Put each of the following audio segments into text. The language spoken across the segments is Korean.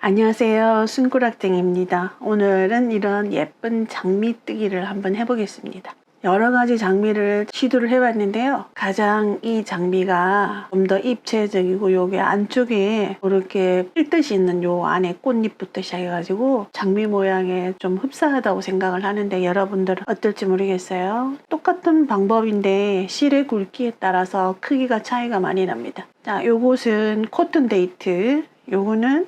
안녕하세요. 순꾸락쟁입니다. 오늘은 이런 예쁜 장미뜨기를 한번 해보겠습니다. 여러 가지 장미를 시도를 해봤는데요. 가장 이 장미가 좀 더 입체적이고 요게 안쪽에 이렇게 필듯이 있는 요 안에 꽃잎부터 시작해가지고 장미 모양에 좀 흡사하다고 생각을 하는데 여러분들은 어떨지 모르겠어요. 똑같은 방법인데 실의 굵기에 따라서 크기가 차이가 많이 납니다. 자, 요것은 코튼 데이트, 요거는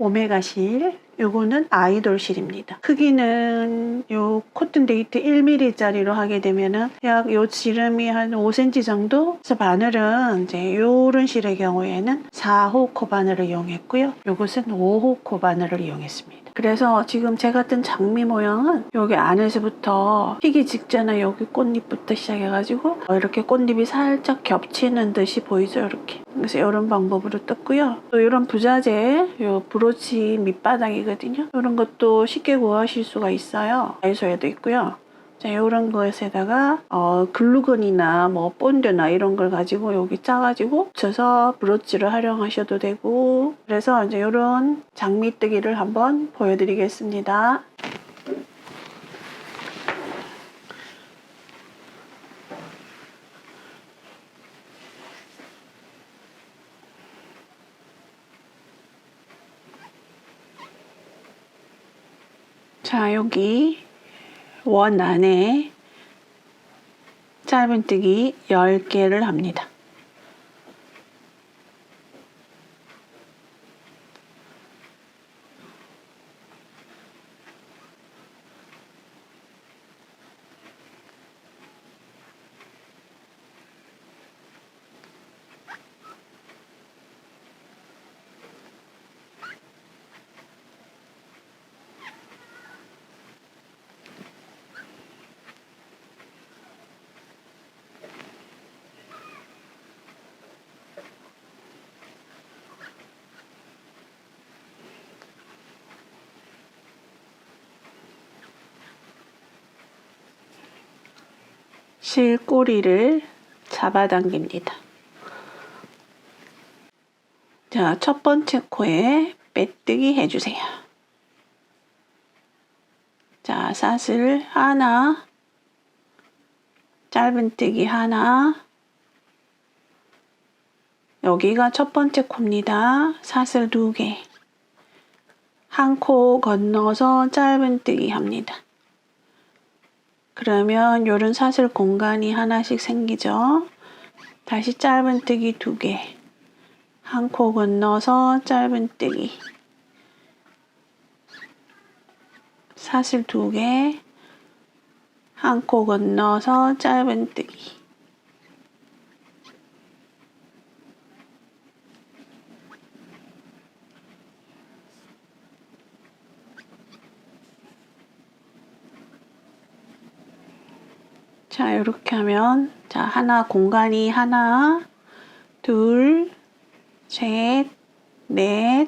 오메가 실, 요거는 아이돌 실입니다. 크기는 요 코튼 데이트 1mm짜리로 하게 되면은 약 요 지름이 한 5cm 정도? 그래서 바늘은 이제 요런 실의 경우에는 4호 코바늘을 이용했고요. 요것은 5호 코바늘을 이용했습니다. 그래서 지금 제가 뜬 장미 모양은 여기 안에서부터 피기 직전에 여기 꽃잎부터 시작해가지고 어, 이렇게 꽃잎이 살짝 겹치는 듯이 보이죠 이렇게. 그래서 이런 방법으로 떴고요. 또 이런 부자재 요 브로치 밑바닥이거든요. 이런 것도 쉽게 구하실 수가 있어요. 다이소에도 있고요 자, 이런 것에다가 어, 글루건이나 뭐 본드나 이런 걸 가지고 여기 짜가지고 붙여서 브로치를 활용하셔도 되고 그래서 이제 이런 장미뜨기를 한번 보여드리겠습니다. 자, 여기 원 안에 짧은뜨기 10개를 합니다. 실꼬리를 잡아당깁니다. 자, 첫 번째 코에 빼뜨기 해주세요. 자, 사슬 하나, 짧은뜨기 하나, 여기가 첫 번째 코입니다. 사슬 두 개. 한 코 건너서 짧은뜨기 합니다. 그러면 요런 사슬 공간이 하나씩 생기죠. 다시 짧은뜨기 두 개. 한 코 건너서 짧은뜨기. 사슬 두 개. 한 코 건너서 짧은뜨기. 자, 이렇게 하면, 자, 하나, 공간이 하나, 둘, 셋, 넷,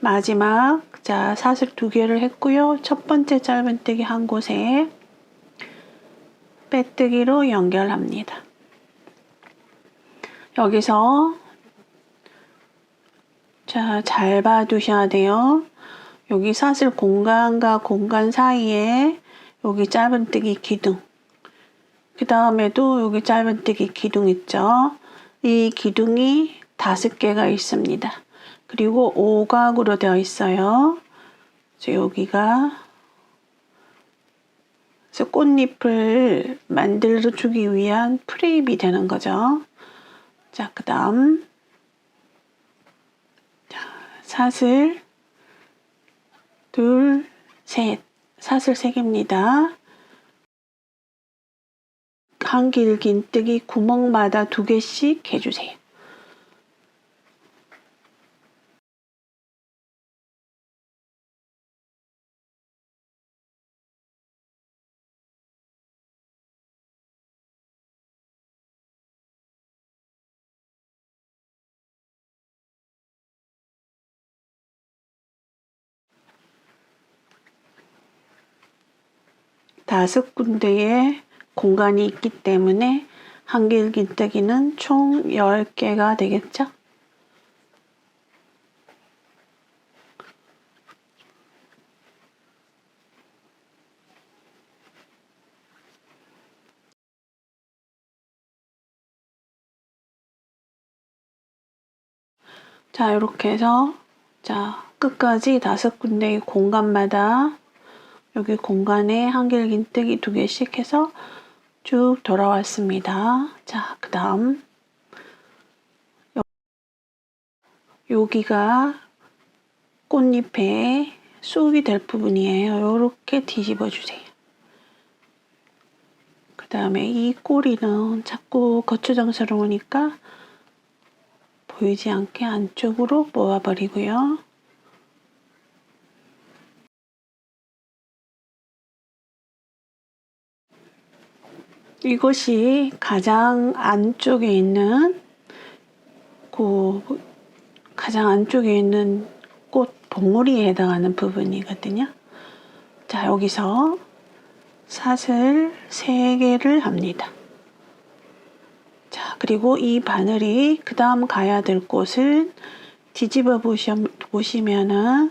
마지막, 자, 사슬 두 개를 했고요. 첫 번째 짧은뜨기 한 곳에 빼뜨기로 연결합니다. 여기서, 자, 잘 봐두셔야 돼요. 여기 사슬 공간과 공간 사이에 여기 짧은뜨기 기둥. 그 다음에도 여기 짧은뜨기 기둥 있죠. 이 기둥이 다섯 개가 있습니다. 그리고 오각으로 되어 있어요. 여기가 그래서 꽃잎을 만들어 주기 위한 프레임이 되는 거죠. 자, 그 다음 사슬 둘, 셋 사슬 세 개입니다. 한 길 긴뜨기 구멍마다 두 개씩 해주세요. 다섯 군데의 공간이 있기 때문에 한길긴뜨기는 총 10개가 되겠죠? 자, 이렇게 해서 자, 끝까지 다섯 군데의 공간마다 여기 공간에 한길긴뜨기 두 개씩 해서 쭉 돌아왔습니다. 자, 그 다음 여기가 꽃잎에 쏙이 될 부분이에요. 이렇게 뒤집어 주세요. 그 다음에 이 꼬리는 자꾸 거추장스러우니까 보이지 않게 안쪽으로 모아버리고요. 이것이 가장 안쪽에 있는 그 가장 안쪽에 있는 꽃 봉우리에 해당하는 부분이거든요. 자, 여기서 사슬 3개를 합니다. 자, 그리고 이 바늘이 그 다음 가야 될 곳은 뒤집어 보시면은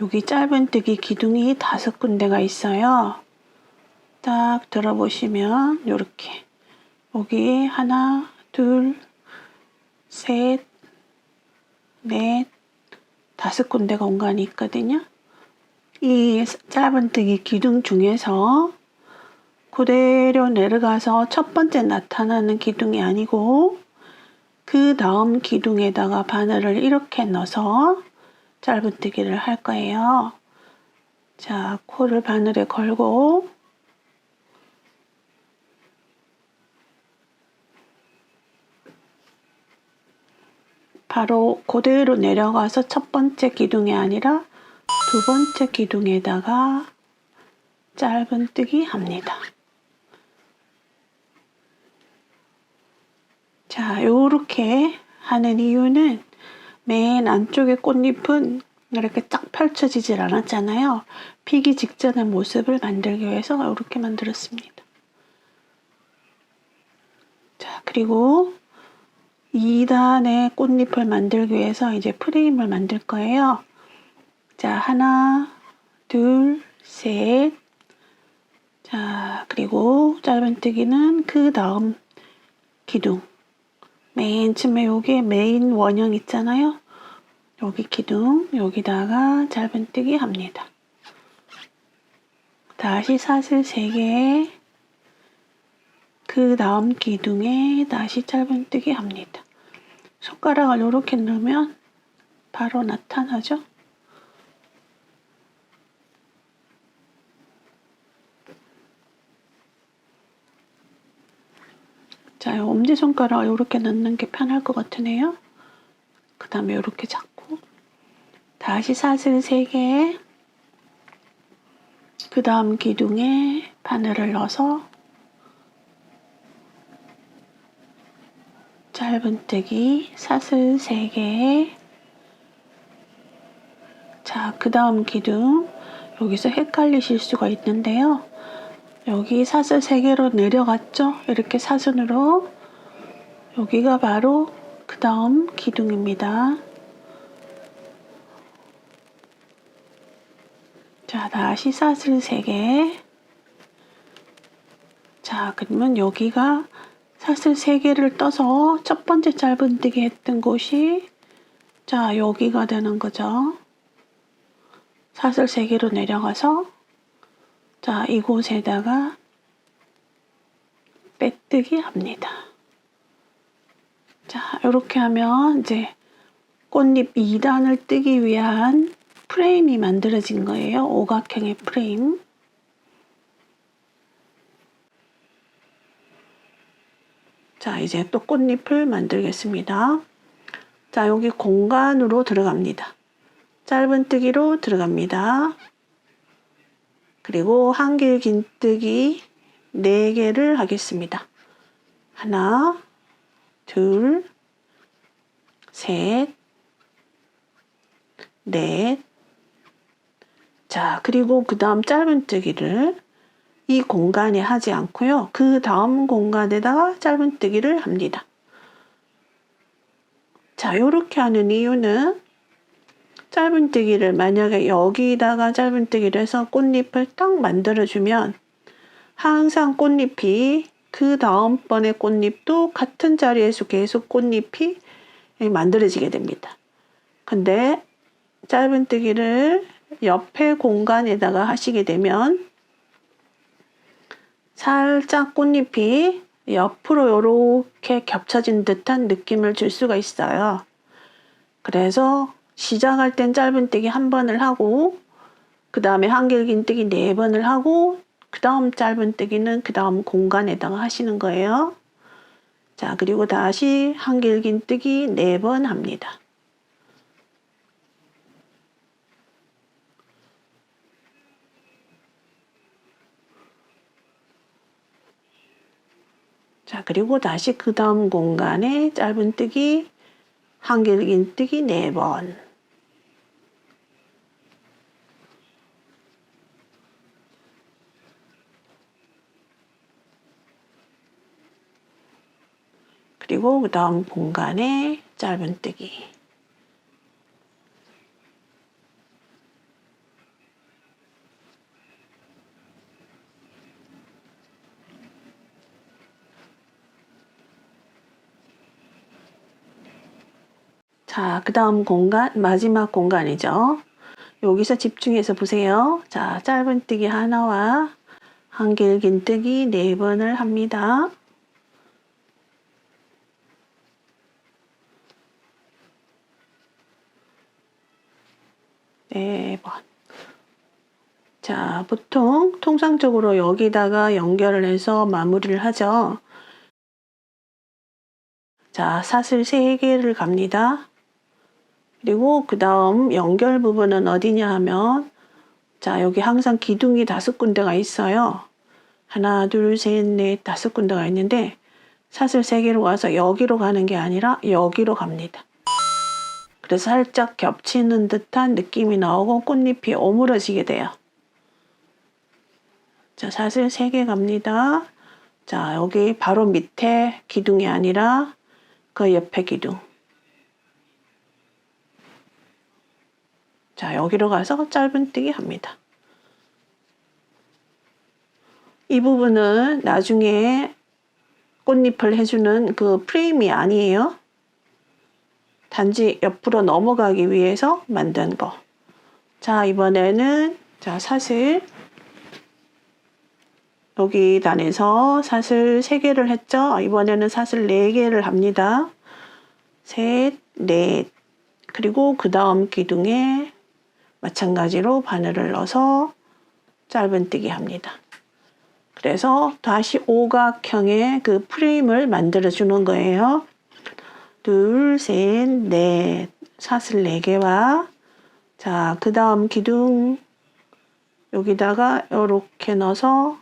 여기 짧은뜨기 기둥이 다섯 군데가 있어요. 딱 들어보시면 이렇게 여기 하나, 둘, 셋, 넷, 다섯 군데 공간이 있거든요. 이 짧은뜨기 기둥 중에서 그대로 내려가서 첫 번째 나타나는 기둥이 아니고 그 다음 기둥에다가 바늘을 이렇게 넣어서 짧은뜨기를 할 거예요. 자, 코를 바늘에 걸고 바로 그대로 내려가서 첫 번째 기둥이 아니라 두 번째 기둥에다가 짧은뜨기 합니다. 자, 요렇게 하는 이유는 맨 안쪽의 꽃잎은 이렇게 쫙 펼쳐지질 않았잖아요. 피기 직전의 모습을 만들기 위해서 이렇게 만들었습니다. 자, 그리고 2단의 꽃잎을 만들기 위해서 이제 프레임을 만들 거예요. 자, 하나, 둘, 셋. 자, 그리고 짧은뜨기는 그 다음 기둥. 맨 처음에 여기 메인 원형 있잖아요. 여기 기둥, 여기다가 짧은뜨기 합니다. 다시 사슬 3개. 그 다음 기둥에 다시 짧은뜨기 합니다. 손가락을 이렇게 넣으면 바로 나타나죠. 자, 엄지손가락을 이렇게 넣는 게 편할 것 같으네요. 그 다음에 이렇게 잡고 다시 사슬 3개 그 다음 기둥에 바늘을 넣어서 짧은뜨기 사슬 3개 자, 그 다음 기둥 여기서 헷갈리실 수가 있는데요. 여기 사슬 3개로 내려갔죠? 이렇게 사선으로 여기가 바로 그 다음 기둥입니다. 자, 다시 사슬 3개 자, 그러면 여기가 사슬 3개를 떠서 첫 번째 짧은뜨기 했던 곳이 자 여기가 되는 거죠. 사슬 3개로 내려가서 자 이곳에다가 빼뜨기 합니다. 자 이렇게 하면 이제 꽃잎 2단을 뜨기 위한 프레임이 만들어진 거예요. 오각형의 프레임. 자, 이제 또 꽃잎을 만들겠습니다. 자, 여기 공간으로 들어갑니다. 짧은뜨기로 들어갑니다. 그리고 한길 긴뜨기 4개를 하겠습니다. 하나, 둘, 셋, 넷. 자, 그리고 그 다음 짧은뜨기를 이 공간에 하지 않고요. 그 다음 공간에다가 짧은뜨기를 합니다. 자, 이렇게 하는 이유는 짧은뜨기를 만약에 여기다가 짧은뜨기를 해서 꽃잎을 딱 만들어주면 항상 꽃잎이 그 다음번에 꽃잎도 같은 자리에서 계속 꽃잎이 만들어지게 됩니다. 근데 짧은뜨기를 옆에 공간에다가 하시게 되면 살짝 꽃잎이 옆으로 이렇게 겹쳐진 듯한 느낌을 줄 수가 있어요. 그래서 시작할 땐 짧은뜨기 한 번을 하고 그 다음에 한길긴뜨기 네 번을 하고 그 다음 짧은뜨기는 그 다음 공간에다가 하시는 거예요. 자 그리고 다시 한길긴뜨기 네 번 합니다. 자, 그리고 다시 그 다음 공간에 짧은뜨기, 한길긴뜨기 네 번. 그리고 그 다음 공간에 짧은뜨기. 자, 그 다음 공간, 마지막 공간이죠. 여기서 집중해서 보세요. 자, 짧은뜨기 하나와 한길 긴뜨기 네 번을 합니다. 네 번. 자, 보통 통상적으로 여기다가 연결을 해서 마무리를 하죠. 자, 사슬 3개를 갑니다. 그리고 그 다음 연결 부분은 어디냐 하면 자, 여기 항상 기둥이 다섯 군데가 있어요. 하나, 둘, 셋, 넷, 다섯 군데가 있는데 사슬 3개로 와서 여기로 가는 게 아니라 여기로 갑니다. 그래서 살짝 겹치는 듯한 느낌이 나오고 꽃잎이 오므러지게 돼요. 자, 사슬 3개 갑니다. 자, 여기 바로 밑에 기둥이 아니라 그 옆에 기둥. 자, 여기로 가서 짧은뜨기 합니다. 이 부분은 나중에 꽃잎을 해주는 그 프레임이 아니에요. 단지 옆으로 넘어가기 위해서 만든 거. 자, 이번에는 자, 사슬 여기 단에서 사슬 3개를 했죠. 이번에는 사슬 4개를 합니다. 셋, 넷. 그리고 그 다음 기둥에 마찬가지로 바늘을 넣어서 짧은뜨기 합니다. 그래서 다시 오각형의 그 프레임을 만들어 주는 거예요. 둘, 셋, 넷. 사슬 4개와 자, 그 다음 기둥 여기다가 이렇게 넣어서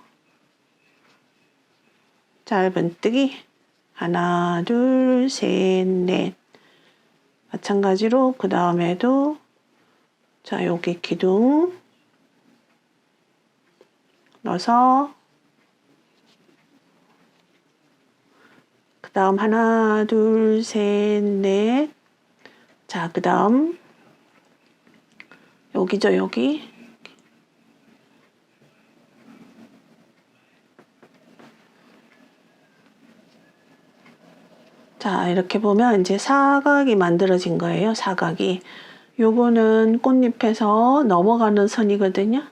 짧은뜨기 하나, 둘, 셋, 넷. 마찬가지로 그 다음에도 자, 여기 기둥 넣어서 그 다음 하나, 둘, 셋, 넷. 자, 그 다음 여기죠, 여기. 자, 이렇게 보면 이제 사각이 만들어진 거예요, 사각이. 요거는 꽃잎에서 넘어가는 선이거든요.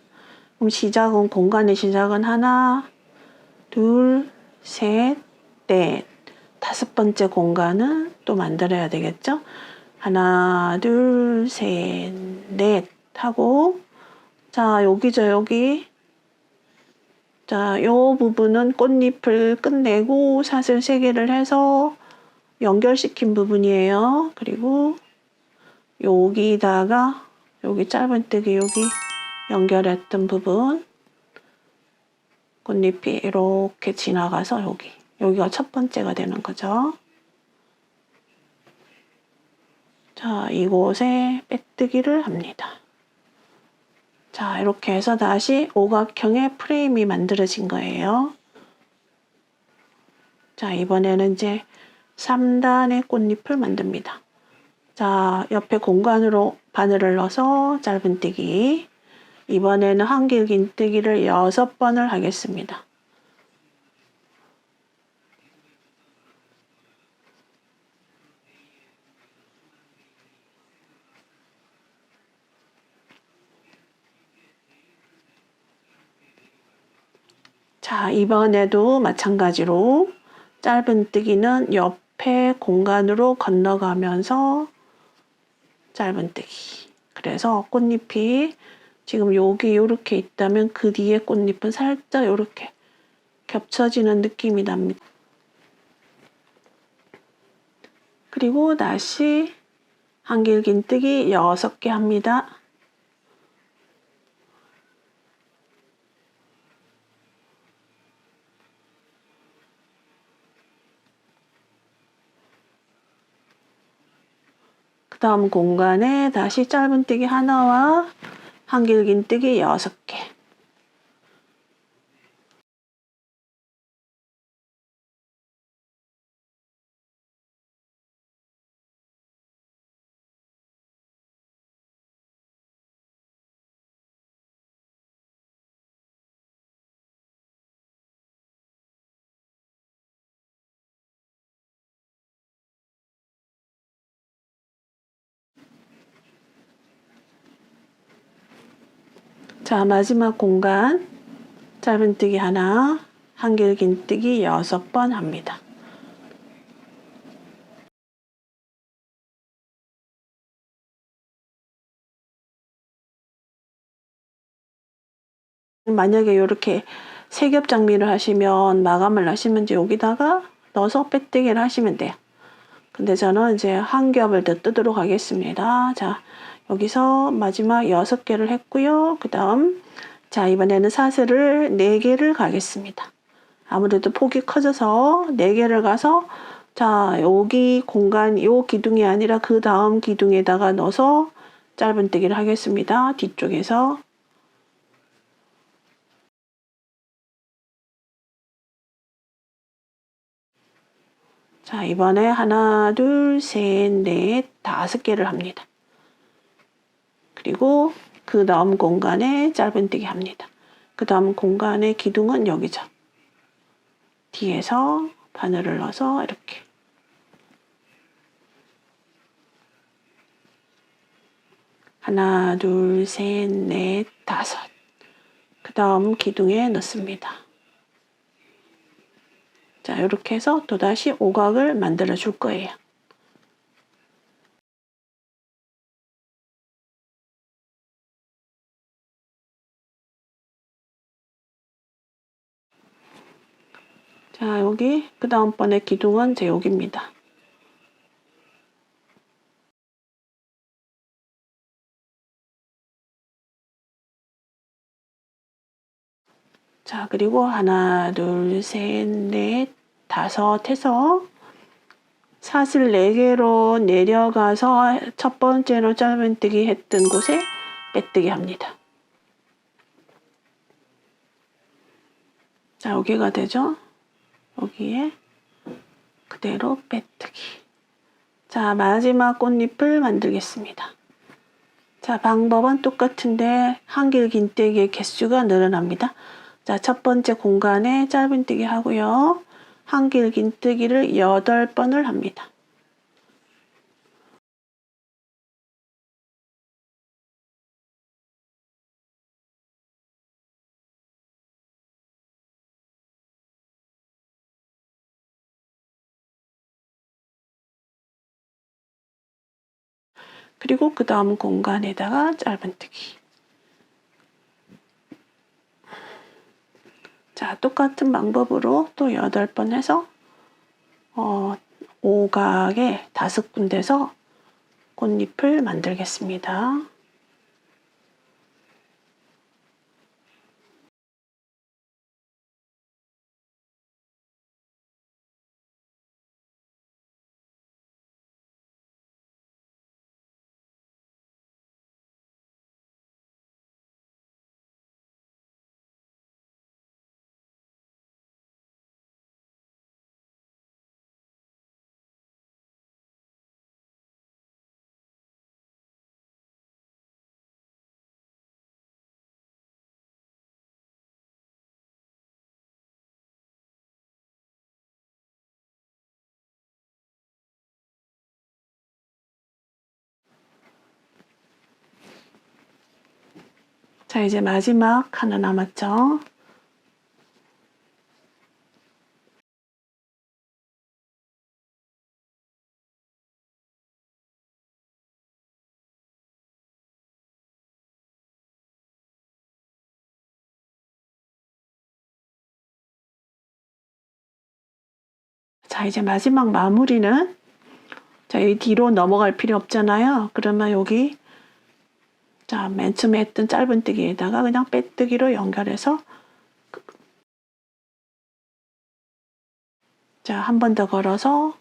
그럼 시작은 공간의 시작은 하나, 둘, 셋, 넷. 다섯 번째 공간은 또 만들어야 되겠죠? 하나, 둘, 셋, 넷 하고 자, 여기죠, 여기. 자, 요 부분은 꽃잎을 끝내고 사슬 세 개를 해서 연결시킨 부분이에요. 그리고 여기다가 여기 짧은뜨기 여기 연결했던 부분 꽃잎이 이렇게 지나가서 여기 여기가 첫 번째가 되는 거죠. 자, 이곳에 빼뜨기를 합니다. 자, 이렇게 해서 다시 오각형의 프레임이 만들어진 거예요. 자, 이번에는 이제 3단의 꽃잎을 만듭니다. 자, 옆에 공간으로 바늘을 넣어서 짧은뜨기. 이번에는 한 길 긴뜨기를 6번을 하겠습니다. 자, 이번에도 마찬가지로 짧은뜨기는 옆에 공간으로 건너가면서 짧은뜨기. 그래서 꽃잎이 지금 여기 이렇게 있다면 그 뒤에 꽃잎은 살짝 이렇게 겹쳐지는 느낌이 납니다. 그리고 다시 한길긴뜨기 6개 합니다. 그 다음 공간에 다시 짧은뜨기 하나와 한길긴뜨기 6개 자, 마지막 공간 짧은뜨기 하나, 한길긴뜨기 여섯 번 합니다. 만약에 이렇게 세겹 장미를 하시면 마감을 하시면 여기다가 넣어서 빼뜨기를 하시면 돼요. 근데 저는 이제 한 겹을 더 뜨도록 하겠습니다. 자, 여기서 마지막 여섯 개를 했고요. 그 다음 자 이번에는 사슬을 네 개를 가겠습니다. 아무래도 폭이 커져서 네 개를 가서 자 여기 공간 요 기둥이 아니라 그 다음 기둥에다가 넣어서 짧은뜨기를 하겠습니다. 뒤쪽에서 자 이번에 하나 둘 셋 넷 다섯 개를 합니다. 그리고 그 다음 공간에 짧은뜨기 합니다. 그 다음 공간의 기둥은 여기죠. 뒤에서 바늘을 넣어서 이렇게 하나, 둘, 셋, 넷, 다섯. 그 다음 기둥에 넣습니다. 자, 이렇게 해서 또다시 오각을 만들어 줄 거예요. 자, 여기 그 다음번에 기둥은 제 여기입니다. 자, 그리고 하나, 둘, 셋, 넷, 다섯 해서 사슬 4개로 내려가서 첫 번째로 짧은뜨기 했던 곳에 빼뜨기 합니다. 자, 여기가 되죠? 여기에 그대로 빼뜨기. 자, 마지막 꽃잎을 만들겠습니다. 자, 방법은 똑같은데 한길 긴뜨기의 개수가 늘어납니다. 자, 첫 번째 공간에 짧은뜨기 하고요. 한 길 긴뜨기를 8번을 합니다. 그리고 그 다음 공간에다가 짧은뜨기. 자, 똑같은 방법으로 또 8번 해서 어, 오각에 다섯 군데서 꽃잎을 만들겠습니다. 이제 마지막 하나 남았죠? 자, 이제 마지막 마무리는 자, 이 뒤로 넘어갈 필요 없잖아요. 그러면 여기 자, 맨 처음에 했던 짧은뜨기에다가 그냥 빼뜨기로 연결해서 자, 한 번 더 걸어서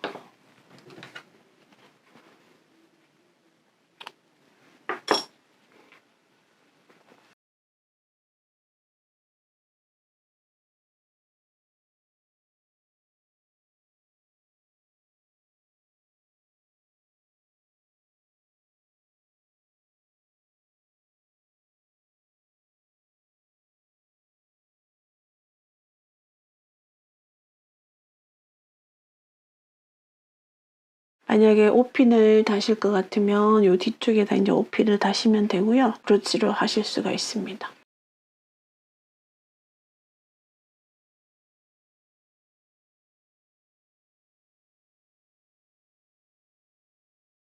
만약에 오핀을 다실 것 같으면 요 뒤쪽에다 이제 오핀을 다시면 되고요. 브로치로 하실 수가 있습니다.